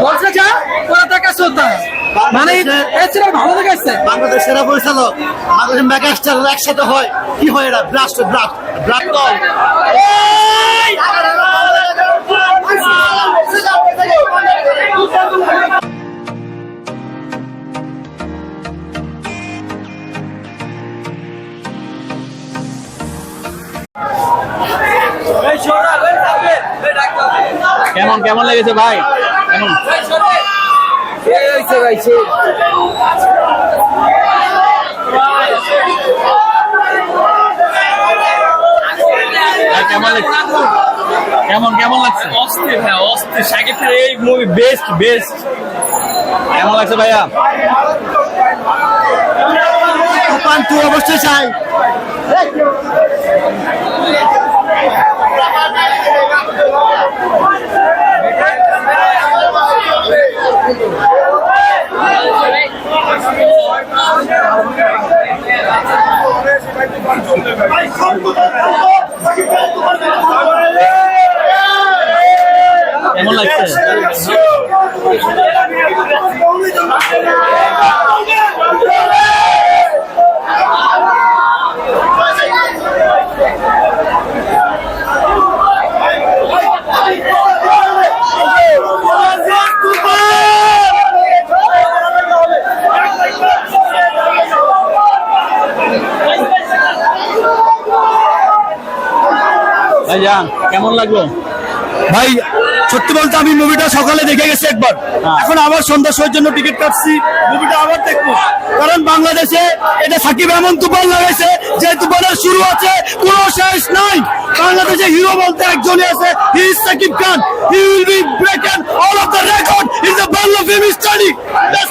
বলছে যা ওরা টাকা চলতে মানে এর ভালো দেখাচ্ছে বাংলাদেশ সেরা পরিচালক বাংলাদেশ মেগাস্টার একসাথে হয়। কি হয় এটা ব্লাস্ট ব্লাস্ট ব্লাস্ট দল কেমন কেমন লেগেছে ভাই? কেমন? ভাই, কেমন লাগছে? কেমন কেমন লাগছে? অস্থির হ্যাঁ অস্থির। শাকিবের এই মুভি বেস্ট বেস্ট কেমন লাগছে ভাইয়া? তুফান অবশ্যই চাই। কেমন লাগছে? ভাই যান কেমন লাগল? ভাই সত্যি বলতে আমি মুভিটা সকালে দেখে গেছি একবার। এখন আবার সন্ধ্যা শোর জন্য টিকিট কাটছি মুভিটা আবার দেখব। কারণ বাংলাদেশে এটা সাকিব এমন তুফান লাগাইছে যে তুফানের শুরু আছে কোনো শেষ নাই। বাংলাদেশে হিরো বলতে একজনই আছে he is Shakib Khan. He will be breaking all of the record in the Bangla film study ভালো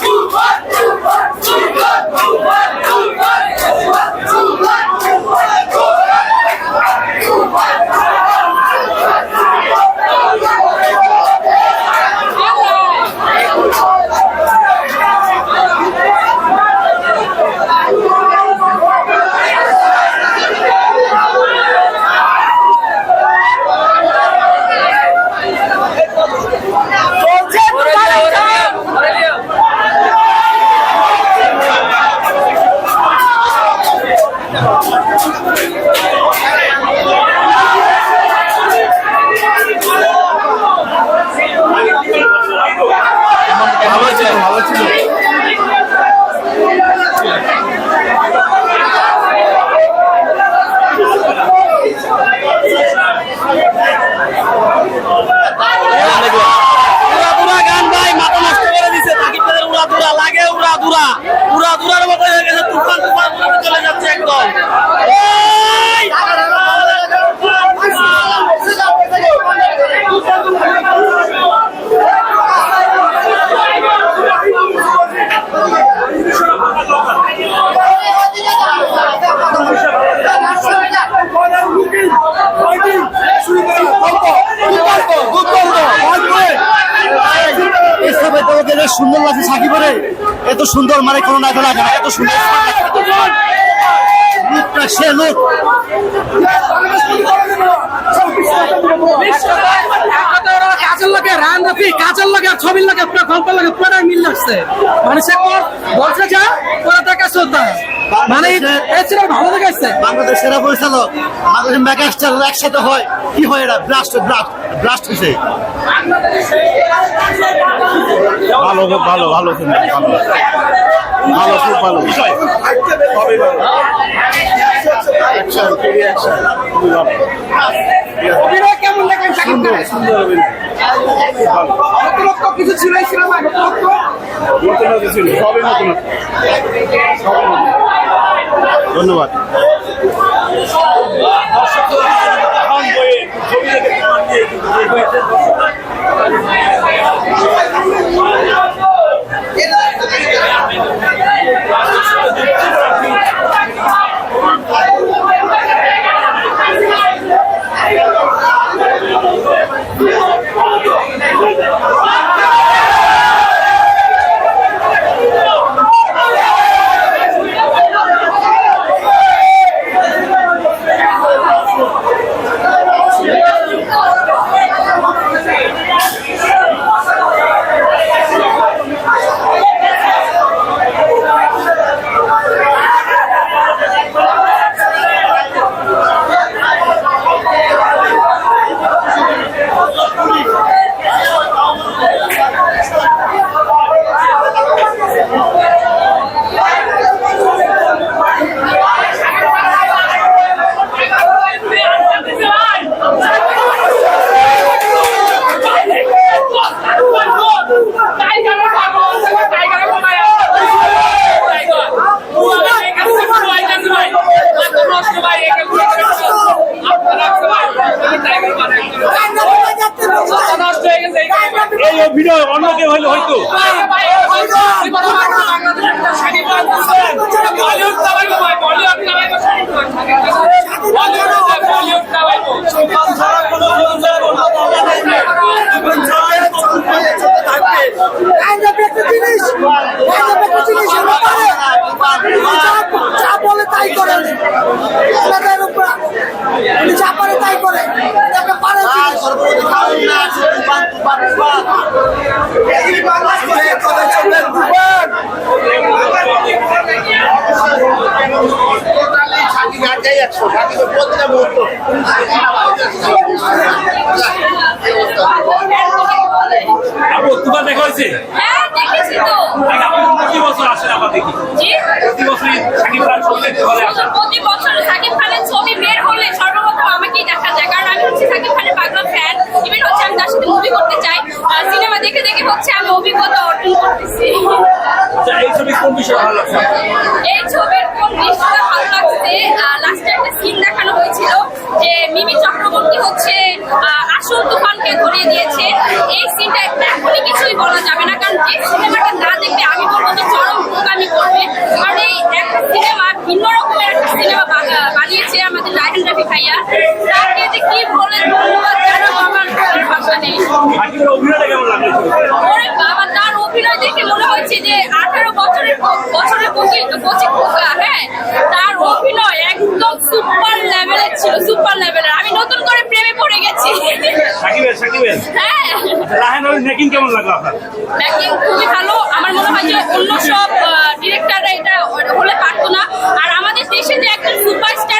ছিল ভালো ছিল উড়াদুরা গান ভাই মাথা নষ্ট করে দিছে সাকিব খানের উড়াদুরা লাগে উড়াদুরা উড়াদুরার মতো হয়ে গেছে তুফান তুফান চলে যাচ্ছে একদম এই! এসবে তোমাকে যে সুন্দর লাগছে সাকিবরে এত সুন্দর মানে কোনো না লাগে না, এত সুন্দর। লুকটা সে লাগে রান লাগে আর পুরো পুরো মিল লাগছে। মানে সে বলছে যা, ওরা টাকা চলতে মানে ছেলে ভালো দেখাচ্ছে বাংলাদেশ সেরা পরিচালক মেগাস্টার একসাথে হয়। কি হয় এটা ব্লাস্ট ব্লাস্ট ব্লাস্ট হয়েছে ভালো ভালো ভালো ভালো। ভালো খুব ভালো। অভিনয় কেমন দেখেন সাকিব খানের নতুনত্ব কিছু ছিল এই সিনেমায়? নতুনত্ব ধন্যবাদ। দর্শক তোমার দেখা হয়েছে হ্যাঁ প্রতি বছর আসেন আবার দেখি প্রতি বছরই সাকিব খান প্রতি বছর সাকিব খানের ছবি বের হলে সর্বপ্রথম আমাকেই দেখা যায়। কারণ আমি হচ্ছে সাকিব খানের পাগলা ফ্যান ইভেন হচ্ছে আমি তার সাথে মুভি করতে চাই। সিনেমা দেখে দেখে হচ্ছে আমি অভিজ্ঞতা অর্জন করতেছি। আচ্ছা, এই ছবি কোন বিষয়ে ভালো লাগছে এই ছবির কোন দৃশ্যটা ভালো লাগছে? লাস্টে একটা সিন দেখানো হয়েছিল যে মিমি চক্রবর্তী হচ্ছে আসল তুফানকে ধরিয়ে দিয়েছে। এই সিনটা এখনই কিছুই বলা যাবে না কারণ যে সিনেমাটা না দেখবে আমি বলব যে চরম বোকামি করবে। কারণ এই একটা সিনেমা ভিন্ন রকমের একটা সিনেমা বানিয়েছে আমাদের রায়হান রাফি ভাইয়া তাকে যে কি বলে ধন্যবাদ জানাব আমার ভাষা নেই? ওরে বাবা তার অভিনয় দেখে মনে হচ্ছে যে আঠারো বছরের বছরের কচি কচি খোকা হ্যাঁ? তার অভিনয় একদম সুপার লেভেলের ছিল সুপার লেভেলের। আমি নতুন করে প্রেমে পড়ে গেছি। সাকিবের সাকিবের হ্যাঁ। রাহেন আলীর মেকিং কেমন লাগল আপনার? ব্যাকিং খুবই ভালো। আমার মনে হয় যে অন্য সব ডিরেক্টররা এটা হলে পারতো না। আর আমাদের দেশে যে একজন সুপারস্টার আছে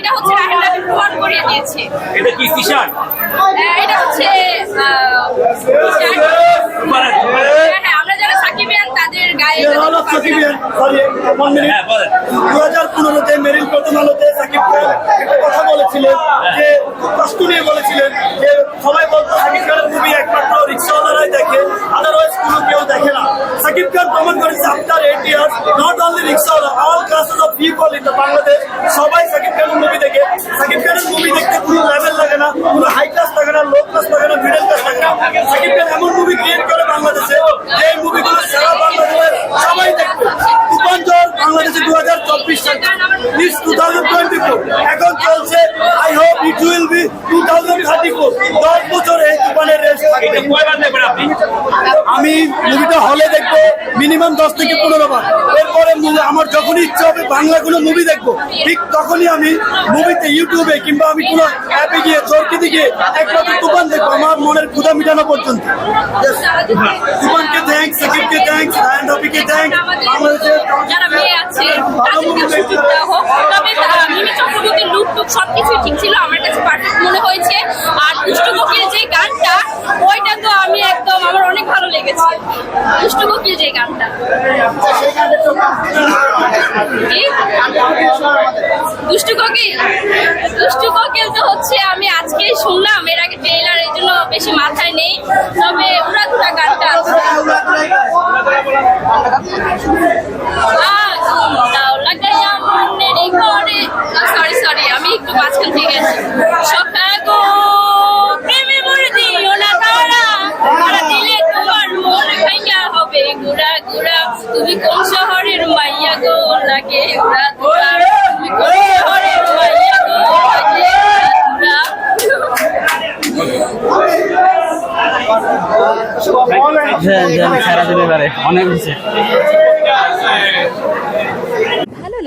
এটা হচ্ছে রাহেলা প্রমাণ করিয়ে দিয়েছে এটা কি শার্ট এটা হচ্ছে। হ্যাঁ হ্যাঁ আমরা যারা সাকিবিয়ান তাদের গায়ে না। সাকিবিয়ান সরি ওয়ান মিনিট হ্যাঁ বলেন দু হাজার পনেরোতে মেরিল প্রথম আলোতে সাকিব কথা বলেছিলেন যে খুব কষ্ট নিয়ে বলেছিলেন যে সবাই বলতো সাকিব খানের মুভি একমাত্র রিক্সাওয়ালারাই দেখে আদারওয়াইজ কোনো কেউ দেখে না সাকিব খান প্রমাণ করেছে after eight years not only রিক্সাওয়ালা all classes of people in the Bangladesh সবাই সাকিব খানের মুভি দেখে সাকিব খানের মুভি দেখতে কোনো লেভেল লাগে না কোনো লাগে না লো ক্লাস থাকে না মিডল ক্লাস থাকে না সাকিব খান এমন মুভি ক্রিয়েট করে বাংলাদেশে এই মুভিগুলো সারা বাংলাদেশের সবাই দেখবে। বাংলাদেশে দু হাজার চব্বিশ টু এখন বি টু দশ আমি মুভিটা হলে দেখব মিনিমাম দশ থেকে পনেরো বার। এরপরে আমার যখনই ইচ্ছা হবে বাংলা কোনো মুভি দেখব। ঠিক তখনই আমি মুভিতে ইউটিউবে কিংবা আমি কোনো অ্যাপে গিয়ে চরকিতে গিয়ে একমাত্র তুফান দেখব। আমার মনের ক্ষুধা মিটানো পর্যন্ত. তুফানকে থ্যাংকস সাকিবকে থ্যাংকস রায়ন থ্যাংকস বাংলাদেশের যারা মেয়ে আছে তাদেরকে হোক। তবে মিমি চক্রবর্তীর লুক টুক সবকিছুই ঠিক ছিল, আমার কাছে পারফেক্ট মনে হয়েছে। আর দুষ্টু কোকিল যে গানটা, ওইটা তো আমি একদম, আমার অনেক ভালো লেগেছে। দুষ্টু কোকিল যে গানটা। দুষ্টু কোকিল দুষ্টু কোকিল তো হচ্ছে, আমি আজকেই শুনলাম, এর আগে ট্রেলার এই জন্য বেশি মাথায় নেই। তবে উড়াধুরা গানটা আছে। থেকে আছি সখা গো প্রেমে মরে দিও না তারা তারা দিলে তোমার মন ভাইয়া হবে গুড়া গুড়া তুমি কোন শহরের মাইয়া গো লাগে তুমি কোন শহরের মাইয়া গো উড়া ভালো